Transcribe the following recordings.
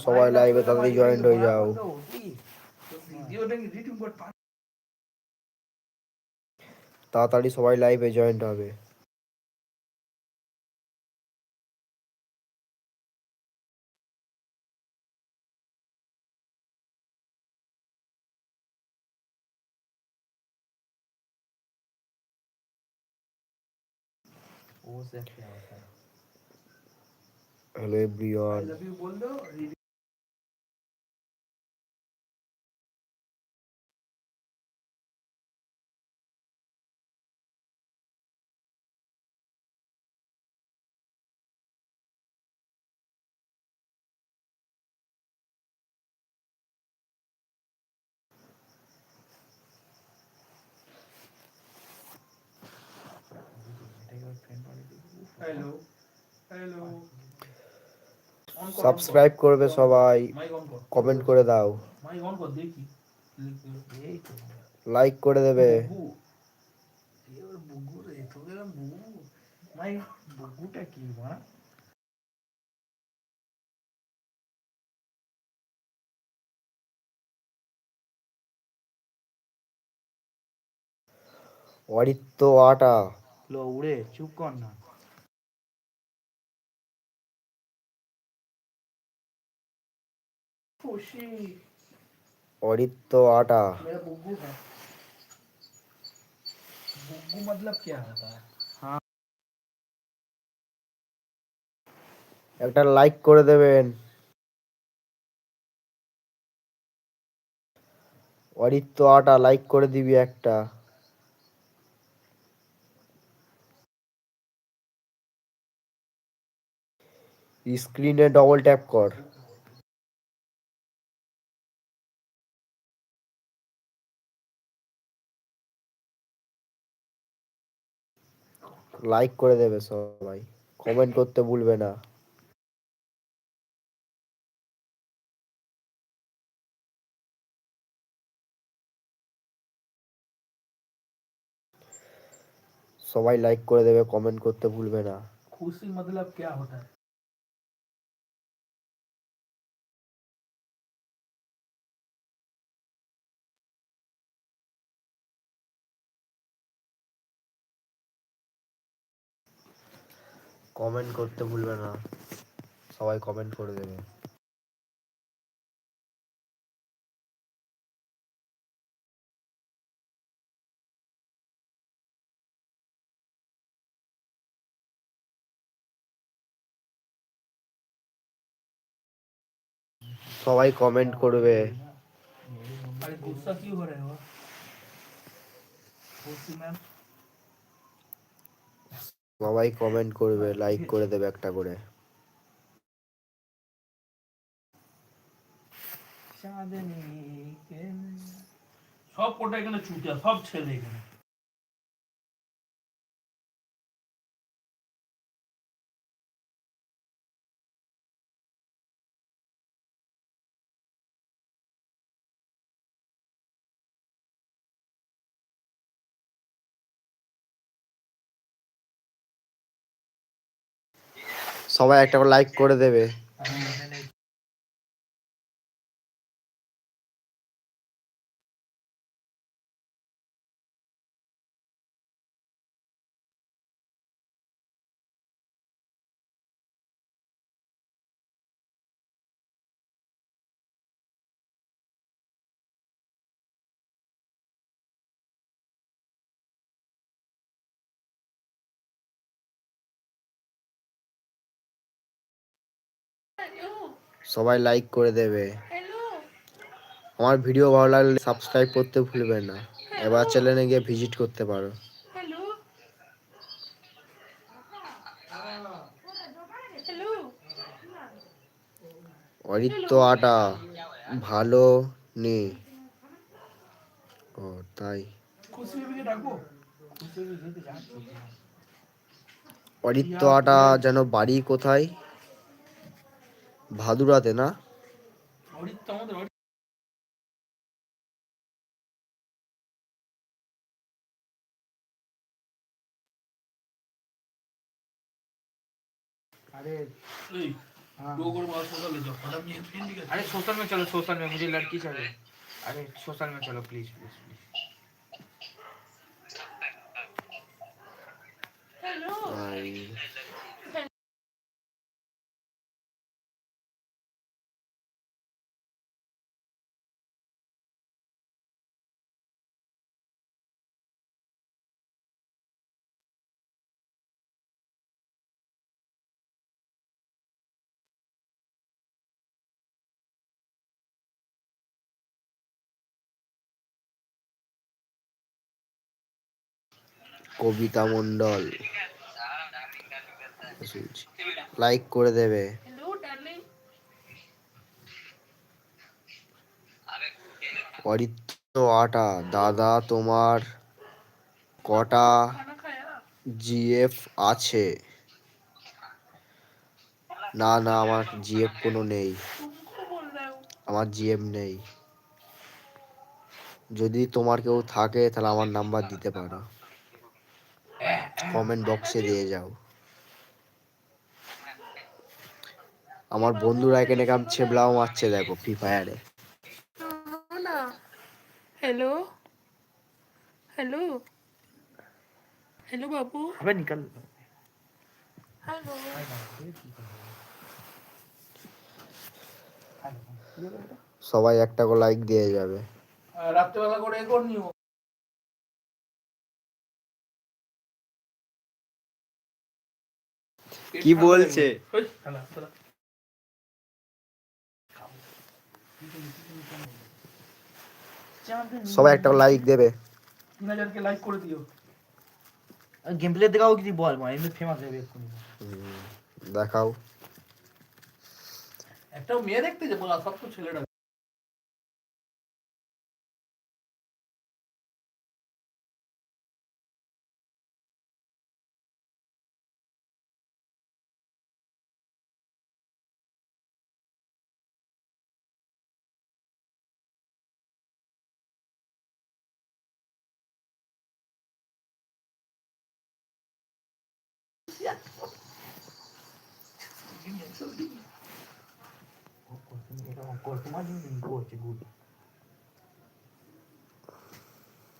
সবাই লাইভে তাড়াতাড়ি জয়েন্ট হয়ে যাও তাড়াতাড়ি সবাই লাইভে জয়েন্ট হবে वो से क्या होता है hello everyone Hello. Hello. Subscribe করবে সবাই কমেন্ট করে দাও। লাইক করে দেবে। অরিত্য আটা। লো, উড়ে, চুপ কর না। खुशी অরিত্য আটা मेरा बुग्गू है बुग्गू मतलब क्या होता है একটা লাইক করে দেবেন অরিত্য আটা লাইক করে দিবি একটা স্ক্রিনে ডবল ট্যাপ কর লাইক করে দেবে সবাই কমেন্ট করতে ভুলবে না সবাই লাইক করে দেবে কমেন্ট করতে ভুলবে না खुशी मतलब क्या होता है কমেন্ট করতে ভুলবে না সবাই কমেন্ট করে দেবে সবাই কমেন্ট করবে अरे गुस्सा क्यों हो रहे हो खुशी मैम সবাই কমেন্ট করবে লাইক করে দেবে একটা করে। সব কোটা এখানে ছুটে সব ছেলে এখানে। সবাই একটা করে লাইক করে দেবে। সবাই লাইক করে দেবে। আমার ভিডিও ভালো লাগলে সাবস্ক্রাইব করতে ভুলবে না। এবার চ্যানেলে গিয়ে ভিজিট করতে পারো. অরিত্য আটা ভালো নেই ও তাই। অরিত্য আটা যেন বাড়ি কোথায়? ভাদুরাতে না অরিত্য আমাদের অরিত্য আরে এই हाँ दो करोड़ बात सोचा ले जाओ मतलब ये तीन दिखे अरे सोशल में चलो सोशल में मुझे लड़की चाहिए अरे सोशल में चलो please please Kabita Mondal like করে দেবে। অরিত্র আটা, দাদা তোমার কটা জিএফ আছে? না না, আমার জিএফ কোনো নেই। আমার জিএফ নেই। যদি তোমার কেউ থাকে, তাহলে আমার নাম্বার দিতে পারো। কমেন্ট বক্সে দিয়ে যাও। আমার বন্ধুরা এখানে কাম ছেবলাও মারছে দেখো ফ্রি ফায়ারে হ্যালো হ্যালো হ্যালো বাবু? হবে নিকাল। হ্যালো সবাই একটা করে লাইক দিয়ে যাবে। রাত্রেবেলা করে করনিও কি বলছে? সবাই একটা লাইক দেবে। লাইক করে দিও। দেখাও কিছু বল মানে এমনি ফেমাস দেখাও। একটা মেয়ে দেখতে যাব সব তো ছেলেটা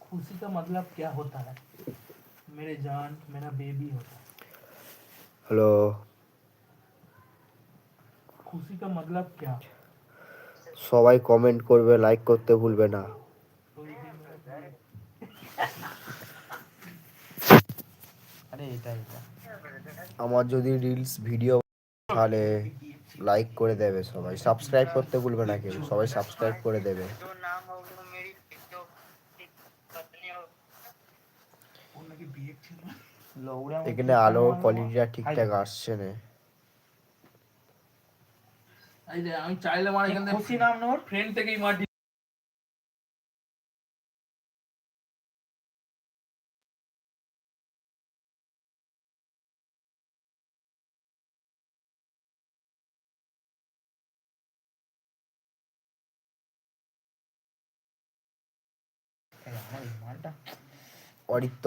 खुशी का मतलब क्या होता है मेरे जान मेरा बेबी होता है হ্যালো खुशी का मतलब क्या সবাই কমেন্ট করবে লাইক করতে ভুলবে না अरे এটা এটা আমার যদি রিলস ভিডিও তাহলে লাইক করে দেবে সবাই। সাবস্ক্রাইব করতে ভুলবে না কেউ। সবাই সাবস্ক্রাইব করে দেবে। এখানে আলো কোয়ালিটিটা ঠিকঠাক আসছে না। আমি চাইলে আমার এখান থেকে খুশি নাম নোর ফ্রেন্ড থেকেই মাটি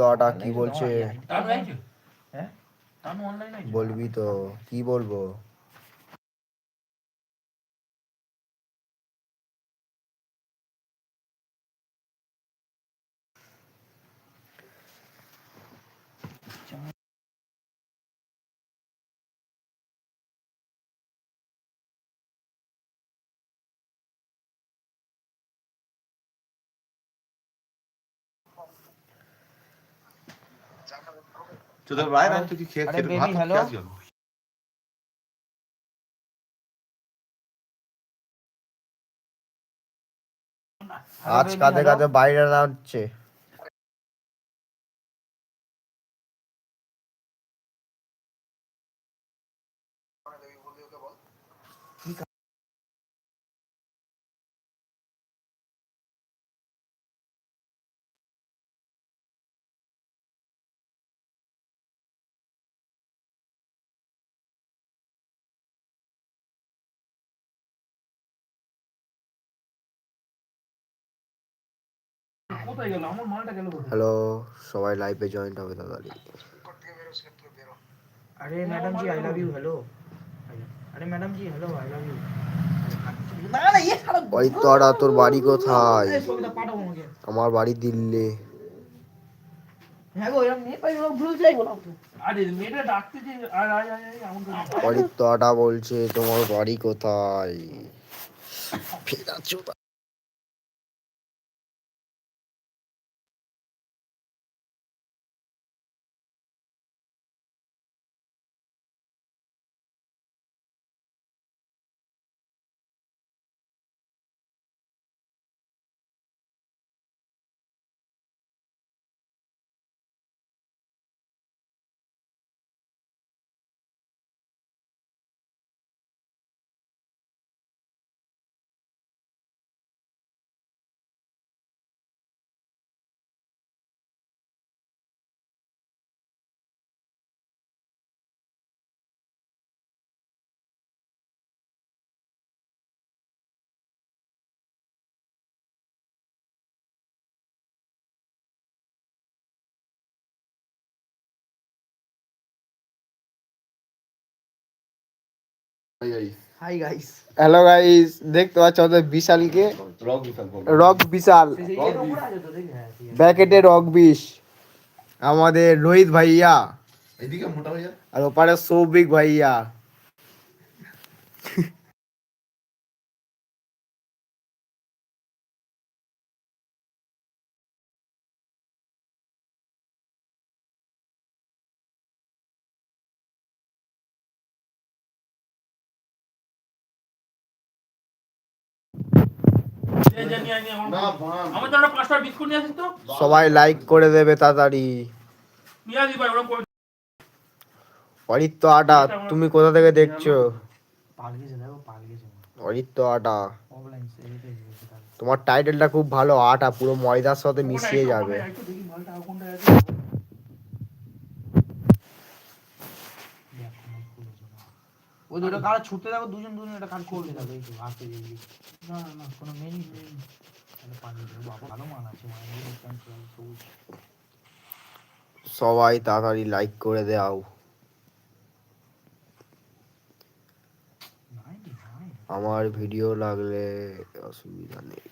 আটা কি বলছে? হ্যাঁ? বলবি তো কি বলব? তোদের বাইরে ভাই তো কি খেয়ে খেয়ে। আজ কাঁধে কাঁধে বাইরে না হচ্ছে হ্যালো সবাই লাইভে জয়েন্ট হবে দাদা। আরে madam ji I love you hello আরে madam ji hello I love you ওই তোরা তোর বাড়ি কোথায়? আমার বাড়ি দিল্লি। তোরা বলছে তোমার বাড়ি কোথায়? ফেরা হাই গাইস হ্যালো গাইস দেখতে পাচ্ছ আমাদের বিশালকে? রক বিশাল। ব্যাকেটে রক বিশ। আমাদের রোহিত ভাইয়া। এদিকে মোটা হয়ে যা আর ওপারে সৌভিক ভাইয়া। সবাই লাইক করে দেবে তাড়াতাড়ি। অরিত্য আটা তুমি কোথা থেকে দেখছ? অরিত্য আটা। তোমার টাইটেলটা খুব ভালো আটা পুরো ময়দার সাথে মিশিয়ে যাবে একটু দেখি মালটা আর কোনটা আছে দেখ কোনো ভুল হচ্ছে না ওই দুটো কার ছুটতে দেখো দুজন দুজন এটা কার করবে। দেখো এই তো আসতে দেখবি না না না কোনো মেনই নেই। তাহলে পানি দেবো বাবা ভালো মান আছে মানে সবুজ। সবাই তাড়াতাড়ি লাইক করে দাও। আমার ভিডিও লাগলে অসুবিধা নেই।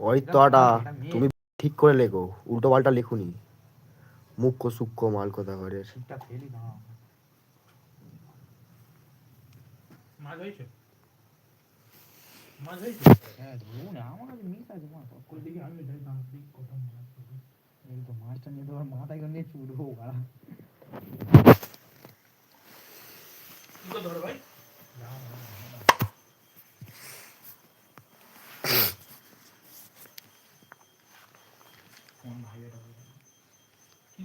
অরিত্য আটা তুমি ঠিক করে লেখো উল্টো পাল্টা লেখুনি। মুখ্য সূক্ষ্ম মাল কথা ঘরের হ্যাঁ ধরুন আমার কাছে মিস আছে মা কোন দিকে আমি যাই না দেখি কত মাছ হবে। এই তো মাছটা নিয়ে তো আমার মাথায় করে নিয়ে চুড়বো গাড়া কি করে ধরো ভাই কোন ভাই এটা বলে?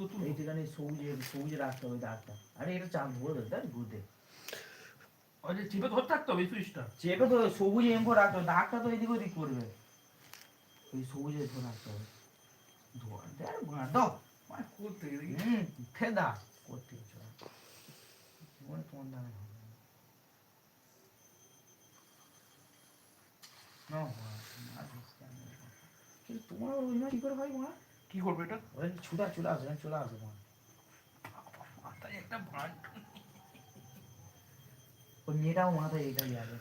কি করতে এই যেখানে সবুজে সবুজে রাখতে হবে দাগটা আরে এটা চাপ ধরে তাই ঘুরতে ওই যে চিপে ধরতে থাকতে হবে সুইচটা। চেপে তো সবুজে এম করে রাখতে হবে দাগটা তো এদিক ওদিক করবে। ওই সবুজে ধরে রাখতে হবে। ধোয়া দেখ বাঁ দাও করতে গেলে হুম ফেদা করতে হচ্ছে জীবনে তোমার দ্বারা হবে। না। তোমার ওই না কি করে হয় মা? কি করবে এটা? ওই ছুটা চলে আসে চলে আসে মা মাথায় একটা ওই মেয়েটাও মাথায় এটাই আছে।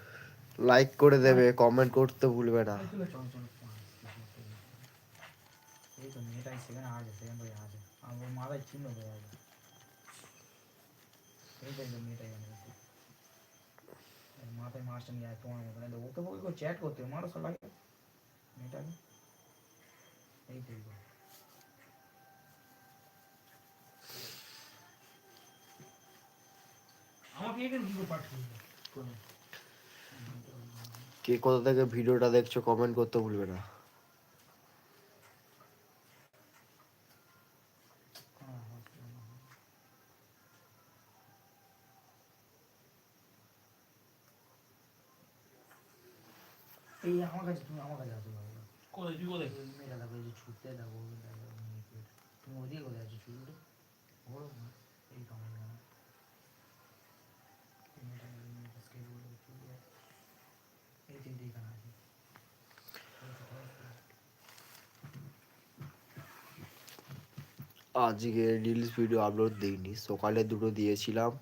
লাইক করে দেবে কমেন্ট করতে ভুলবে না। চলো চলো চলো এই তো মেয়েটাই সেখানে আছে সেখানে আছে। আমার মাথায় চিহ্ন হয়ে আছে। এইটাই তো মেয়েটাই মাথায় মাছটা নিয়ে আয় তোমার মতো। ওকে ওকে চ্যাট করতে হবে, মারো সবাই মেয়েটাকে। এই তো এই তো। কি পাঠিয়ে কে কোথা থেকে ভিডিওটা দেখছ কমেন্ট করতে ভুলবে না। এই আমার কাছে তুমি আমার কাছে আসো। কোথায়? তুই কোথায়? মেয়েটা দেখো এই যে ছুটতে দেখো তুমি ওদিকে কোথায় আছো? ছুটে বড় এই তো আমার এখানে। এই মেয়েটা এই মেয়েটা skateboard এ চলে যায়। এই তিনটে এখানে আছে। আজকে রিলস ভিডিও আপলোড দিইনি সকালে দুটো দিয়েছিলাম।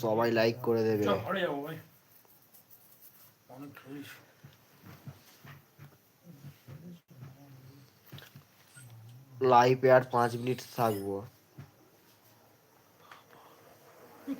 সবাই লাইক করে দেবে। অনেক लाइव यार पाँच मिनट था हुआ।